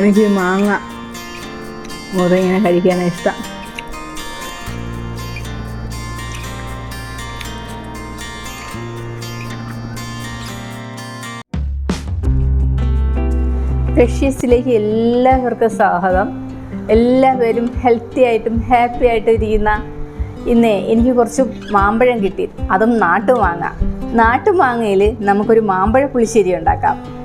എനിക്ക് മാങ്ങ. മുറി ഇങ്ങനെ കഴിക്കാനാണ് ഇഷ്ടം. റഷ്യസിലേക്ക് എല്ലാവർക്കും സ്വാഗതം. എല്ലാവരും ഹെൽത്തി ആയിട്ടും ഹാപ്പി ആയിട്ടും ഇരിക്കുന്ന ഇന്നേ എനിക്ക് കുറച്ച് മാമ്പഴം കിട്ടി. അതും നാട്ടുമാങ്ങ. നാട്ടുമാങ്ങയിൽ നമുക്കൊരു മാമ്പഴ പുളിശ്ശേരി ഉണ്ടാക്കാം.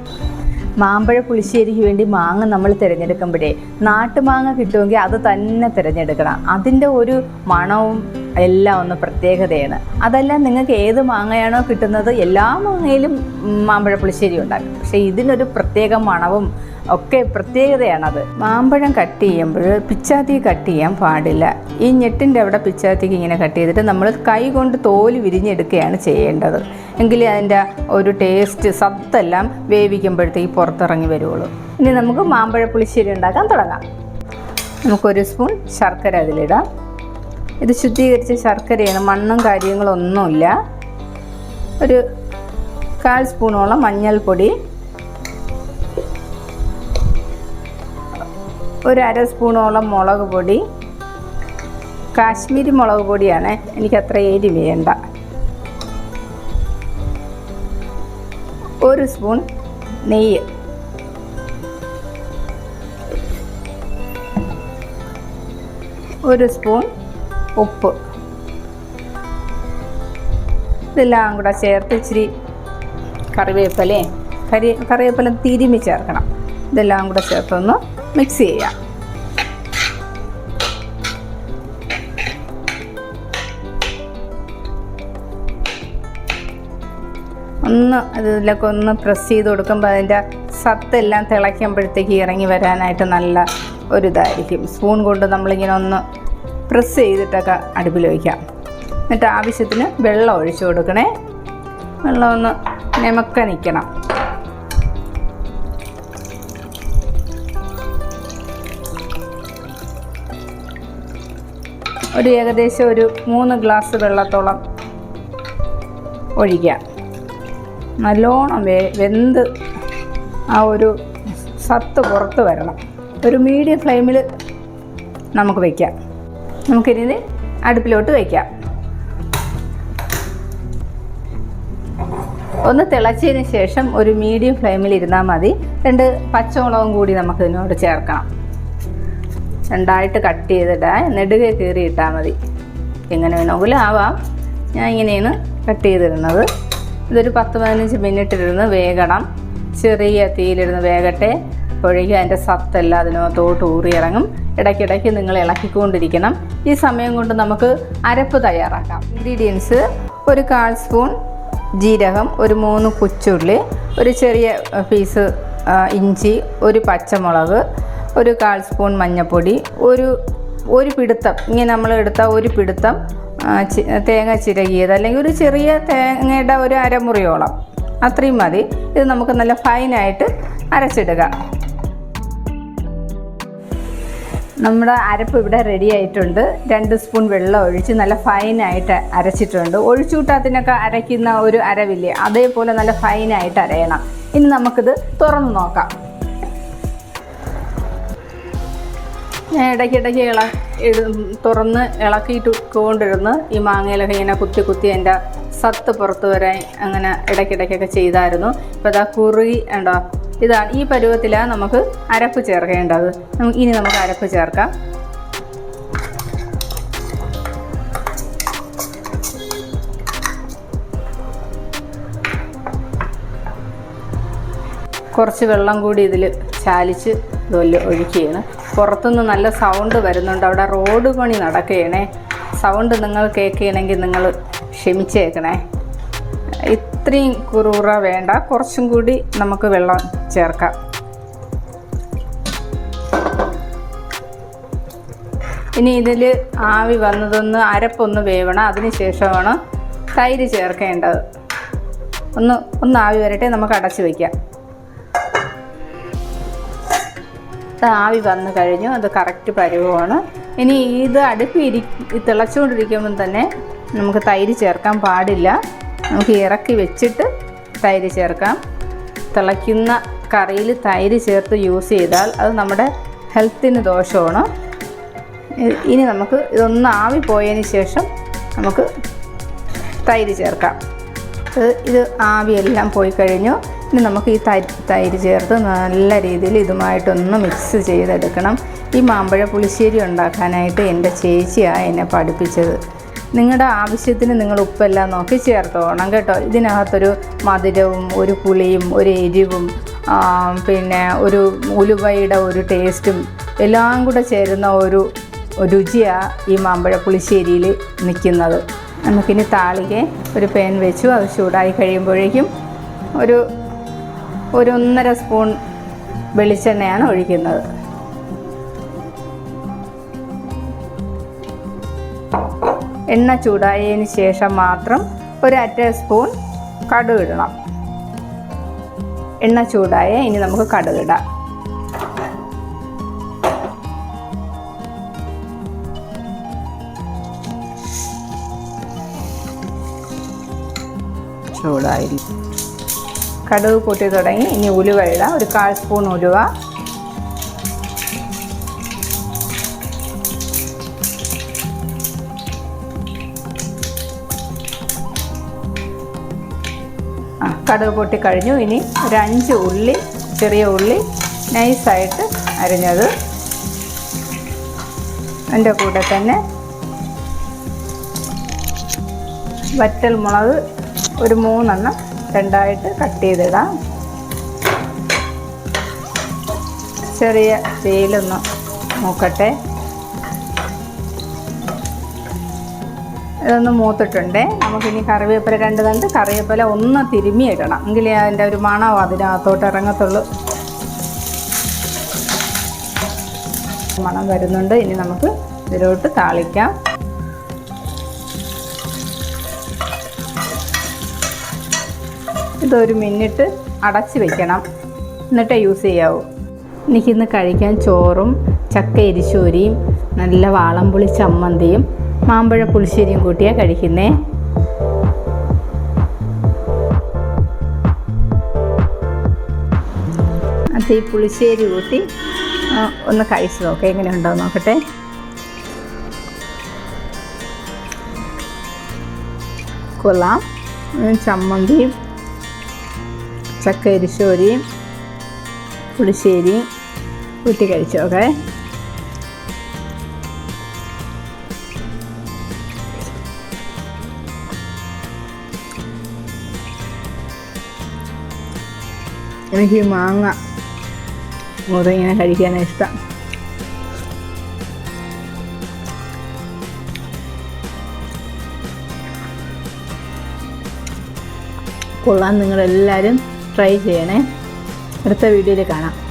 മാമ്പഴ പുളിശ്ശേരിക്ക് വേണ്ടി മാങ്ങ നമ്മൾ തിരഞ്ഞെടുക്കുമ്പോഴേ നാട്ടുമാങ്ങ കിട്ടുമെങ്കിൽ അത് തന്നെ തിരഞ്ഞെടുക്കണം. അതിന്റെ ഒരു മണവും എല്ലാം ഒന്ന് പ്രത്യേകതയാണ്. അതെല്ലാം നിങ്ങൾക്ക് ഏത് മാങ്ങയാണോ കിട്ടുന്നത് എല്ലാ മാങ്ങയിലും മാമ്പഴ പുളിശ്ശേരി ഉണ്ടാക്കും. പക്ഷേ ഇതിനൊരു പ്രത്യേക മണവും ഒക്കെ പ്രത്യേകതയാണത്. മാമ്പഴം കട്ട് ചെയ്യുമ്പോൾ പിച്ചാത്തി കട്ട് ചെയ്യാൻ പാടില്ല. ഈ ഞെട്ടിന്റെ അവിടെ പിച്ചാത്തിക്ക് ഇങ്ങനെ കട്ട് ചെയ്തിട്ട് നമ്മൾ കൈ കൊണ്ട് തോൽ വിരിഞ്ഞെടുക്കുകയാണ് ചെയ്യേണ്ടത്. എങ്കിലേ അതിന്റെ ഒരു ടേസ്റ്റ് സത്തെല്ലാം വേവിക്കുമ്പോഴത്തേക്ക് പുറത്തിറങ്ങി വരുള്ളൂ ഇനി നമുക്ക് മാമ്പഴ പുളിശ്ശേരി ഉണ്ടാക്കാൻ തുടങ്ങാം. നമുക്കൊരു സ്പൂൺ ശർക്കര അതിലിടാം. ഇത് ശുദ്ധീകരിച്ച ശർക്കരയാണ് മണ്ണും കാര്യങ്ങളൊന്നുമില്ല. ഒരു കാൽ സ്പൂണോളം മഞ്ഞൾപ്പൊടി ഒരു അര സ്പൂണോളം മുളക് പൊടി കാശ്മീരി മുളക് പൊടിയാണ്. എനിക്ക് അത്ര എരി വേണ്ട. ഒരു സ്പൂൺ നെയ്യ്. ഒരു സ്പൂൺ ഉപ്പ്. ഇതെല്ലാം കൂടെ ചേർത്ത് ഇച്ചിരി കറിവേപ്പിലേ കരി കറിവേപ്പില തിരുമി ചേർക്കണം. ഇതെല്ലാം കൂടെ ചേർത്തൊന്ന് മിക്സ് ചെയ്യാം. ഒന്ന് ഇതിലൊക്കെ ഒന്ന് പ്രസ് ചെയ്ത് കൊടുക്കുമ്പോൾ അതിന്റെ സത്തെല്ലാം തിളയ്ക്കുമ്പോഴത്തേക്ക് ഇറങ്ങി വരാനായിട്ട് നല്ല ഒരു ഇതായിരിക്കും സ്പൂൺ കൊണ്ട് നമ്മളിങ്ങനെ ഒന്ന് പ്രസ് ചെയ്തിട്ടൊക്കെ അടുപ്പിൽ വയ്ക്കാം. എന്നിട്ട് ആവശ്യത്തിന് വെള്ളം ഒഴിച്ചു കൊടുക്കണേ. വെള്ളം ഒന്ന് നിമക്ക നിൽക്കണം ഒരു ഏകദേശം ഒരു മൂന്ന് ഗ്ലാസ് വെള്ളത്തോളം ഒഴിക്കാം. നല്ലോണം വേ വെന്ത് ആ ഒരു സത്ത് പുറത്ത് വരണം. ഒരു മീഡിയം ഫ്ലെയിമിൽ നമുക്ക് വയ്ക്കാം. നമുക്കിനി അടുപ്പിലോട്ട് വയ്ക്കാം ഒന്ന് തിളച്ചതിന് ശേഷം ഒരു മീഡിയം ഫ്ലെയിമിൽ ഇരുന്നാൽ മതി. രണ്ട് പച്ചമുളകും കൂടി നമുക്ക് ഇതിനോട് ചേർക്കണം. രണ്ടായിട്ട് കട്ട് ചെയ്തിട്ട് നെടുകെ കീറി ഇട്ടാൽ മതി. എങ്ങനെ വേണമെങ്കിലും ആവാം. ഞാൻ ഇങ്ങനെയാണ് കട്ട് ചെയ്തിരുന്നത് ഇതൊരു പത്ത് പതിനഞ്ച് മിനിറ്റ് ഇരുന്ന് വേഗണം ചെറിയ തീയിലിരുന്ന് വേകട്ടെ. അപ്പോഴേക്കും അതിന്റെ സത്തെല്ലാം അതിനകത്തോട്ട് ഊറിയിറങ്ങും. ഇടയ്ക്കിടയ്ക്ക് നിങ്ങൾ ഇളക്കിക്കൊണ്ടിരിക്കണം. ഈ സമയം കൊണ്ട് നമുക്ക് അരപ്പ് തയ്യാറാക്കാം. ഇൻഗ്രീഡിയൻസ് ഒരു കാൽ സ്പൂൺ ജീരകം ഒരു മൂന്ന് കുച്ചുള്ളി ഒരു ചെറിയ പീസ് ഇഞ്ചി ഒരു പച്ചമുളക് ഒരു കാൽ സ്പൂൺ മഞ്ഞൾപ്പൊടി ഒരു ഒരു പിടുത്തം. ഇങ്ങനെ നമ്മൾ എടുത്ത ഒരു പിടുത്തം തേങ്ങ ചിരകിയത് അല്ലെങ്കിൽ ഒരു ചെറിയ തേങ്ങയുടെ ഒരു അരമുറിയോളം. അത്രയും മതി. ഇത് നമുക്ക് നല്ല ഫൈനായിട്ട് അരച്ചിടുക. നമ്മുടെ അരപ്പ് ഇവിടെ റെഡി ആയിട്ടുണ്ട്. രണ്ട് സ്പൂൺ വെള്ളം ഒഴിച്ച് നല്ല ഫൈനായിട്ട് അരച്ചിട്ടുണ്ട്. ഒഴിച്ചുകൂട്ടാത്തിനൊക്കെ അരയ്ക്കുന്ന ഒരു അരവില്ലേ അതേപോലെ നല്ല ഫൈനായിട്ട് അരയണം. ഇനി നമുക്കിത് തുറന്ന് നോക്കാം. ഞാൻ ഇടയ്ക്കിടയ്ക്ക് ഇള തുറന്ന് ഇളക്കിയിട്ട് കൊണ്ടിരുന്ന് ഈ മാങ്ങയിലൊക്കെ ഇങ്ങനെ കുത്തി കുത്തി എന്റെ സത്ത് പുറത്ത് വരാൻ അങ്ങനെ ഇടയ്ക്കിടയ്ക്കൊക്കെ ചെയ്തായിരുന്നു. ഇപ്പോൾ അതാ കുറുകി ഉണ്ടോ ഇതാണ് ഈ പരുവത്തിലാണ് നമുക്ക് അരപ്പ് ചേർക്കേണ്ടത്. ഇനി നമുക്ക് അരപ്പ് ചേർക്കാം. കുറച്ച് വെള്ളം കൂടി ഇതിൽ ചാലിച്ച് ഇതുപോലെ ഒഴിക്കുകയാണ് പുറത്തുനിന്ന് നല്ല സൗണ്ട് വരുന്നുണ്ട്. അവിടെ റോഡ് പണി നടക്കുകയാണേ. സൗണ്ട് നിങ്ങൾ കേൾക്കുകയാണെങ്കിൽ നിങ്ങൾ ക്ഷമിച്ചേക്കണേ. ഇത്രയും കുറുറ വേണ്ട. കുറച്ചും കൂടി നമുക്ക് വെള്ളം ചേർക്കാം. ഇനി ഇതിൽ ആവി വന്നതൊന്ന് അരപ്പൊന്ന് വേവണം. അതിന് ശേഷമാണ് തൈര് ചേർക്കേണ്ടത്. ഒന്ന് ഒന്ന് ആവി വരട്ടെ നമുക്ക് അടച്ചു വയ്ക്കാം ആവി വന്നു കഴിഞ്ഞു. അത് കറക്റ്റ് പരുവമാണ് ഇനി ഇത് അടുപ്പിരി തിളച്ചുകൊണ്ടിരിക്കുമ്പം തന്നെ നമുക്ക് തൈര് ചേർക്കാൻ പാടില്ല. നമുക്ക് ഇറക്കി വെച്ചിട്ട് തൈര് ചേർക്കാം. തിളയ്ക്കുന്ന കറിയിൽ തൈര് ചേർത്ത് യൂസ് ചെയ്താൽ അത് നമ്മുടെ ഹെൽത്തിന് ദോഷമാണ്. ഇനി നമുക്ക് ഇതൊന്ന് ആവി പോയതിന് ശേഷം നമുക്ക് തൈര് ചേർക്കാം. ഇത് ആവിയെല്ലാം പോയി കഴിഞ്ഞു. ഇനി നമുക്ക് ഈ തൈ തൈര് ചേർത്ത് നല്ല രീതിയിൽ ഇതുമായിട്ടൊന്ന് മിക്സ് ചെയ്തെടുക്കണം. ഈ മാമ്പഴ പുളിശ്ശേരി ഉണ്ടാക്കാനായിട്ട് എന്റെ ചേച്ചിയാണ് എന്നെ പഠിപ്പിച്ചത്. നിങ്ങളുടെ ആവശ്യത്തിന് നിങ്ങൾ ഉപ്പെല്ലാം നോക്കി ചേർത്തോണം കേട്ടോ. ഇതിനകത്തൊരു മധുരവും ഒരു പുളിയും ഒരു എരിവും പിന്നെ ഒരു ഉലുവയുടെ ഒരു ടേസ്റ്റും എല്ലാം കൂടെ ചേരുന്ന ഒരു രുചിയാണ് ഈ മാമ്പഴ പുളിശ്ശേരിയിൽ നിൽക്കുന്നത് നമുക്കിനി താളികെ ഒരു പേൻ വെച്ചു അത് ചൂടായി കഴിയുമ്പോഴേക്കും ഒരു ഒരു ഒന്നര സ്പൂൺ വെളിച്ചെണ്ണയാണ് ഒഴിക്കുന്നത്. എണ്ണ ചൂടായതിന് ശേഷം മാത്രം ഒരു അര സ്പൂൺ കടുക് ഇടണം. എണ്ണ ചൂടായ ഇനി നമുക്ക് കടുക് ഇടാം. ചൂടായി. കടുക് പൊട്ടി തുടങ്ങി. ഇനി ഉലുവ ഇടാം. ഒരു കാൽ സ്പൂൺ ഉലുവ. കടുക് പൊട്ടി കഴിഞ്ഞു. ഇനി ഒരു അഞ്ച് ഉള്ളി ചെറിയ ഉള്ളി നൈസായിട്ട് അരിഞ്ഞത്. എന്റെ കൂടെ തന്നെ വറ്റൽ മുളക് ഒരു മൂന്നെണ്ണം രണ്ടായിട്ട് കട്ട് ചെയ്തിടാം. ചെറിയ തീയിലൊന്ന് മൂക്കട്ടെ. ഇതൊന്ന് മൂത്തിട്ടുണ്ടേ. നമുക്കിനി കറിവേപ്പില രണ്ട് തണ്ട് കറിവേപ്പില ഒന്ന് തിരുമ്മി ഇടണം എങ്കിലേ അതിന്റെ ഒരു മണം അതിനകത്തോട്ട് ഇറങ്ങത്തുള്ളൂ. മണം വരുന്നുണ്ട്. ഇനി നമുക്ക് ഇതിലോട്ട് താളിക്കാം. ഇതൊരു മിനിറ്റ് അടച്ച് വെക്കണം. എന്നിട്ടേ യൂസ് ചെയ്യാവൂ. എനിക്കിന്ന് കഴിക്കാൻ ചോറും ചക്ക എരിശൂരിയും നല്ല വാളംപുളി ചമ്മന്തിയും മാമ്പഴ പുളിശ്ശേരിയും കൂട്ടിയാണ് കഴിക്കുന്നേ. അത് ഈ പുളിശ്ശേരി കൂട്ടി ഒന്ന് കഴിച്ചു നോക്കാം എങ്ങനെ ഉണ്ടോ നോക്കട്ടെ. കൊള്ളാം. ചമ്മന്തിയും ചക്ക എരിശോരിയും പുളിശ്ശേരിയും കൂട്ടി കഴിച്ചോക്കെ എനിക്ക് ഈ മാങ്ങ മുതങ്ങനെ കഴിക്കാനാണ് ഇഷ്ടം. കൊള്ളാൻ നിങ്ങളെല്ലാവരും ട്രൈ ചെയ്യണേ. അടുത്ത വീഡിയോയിൽ കാണാം.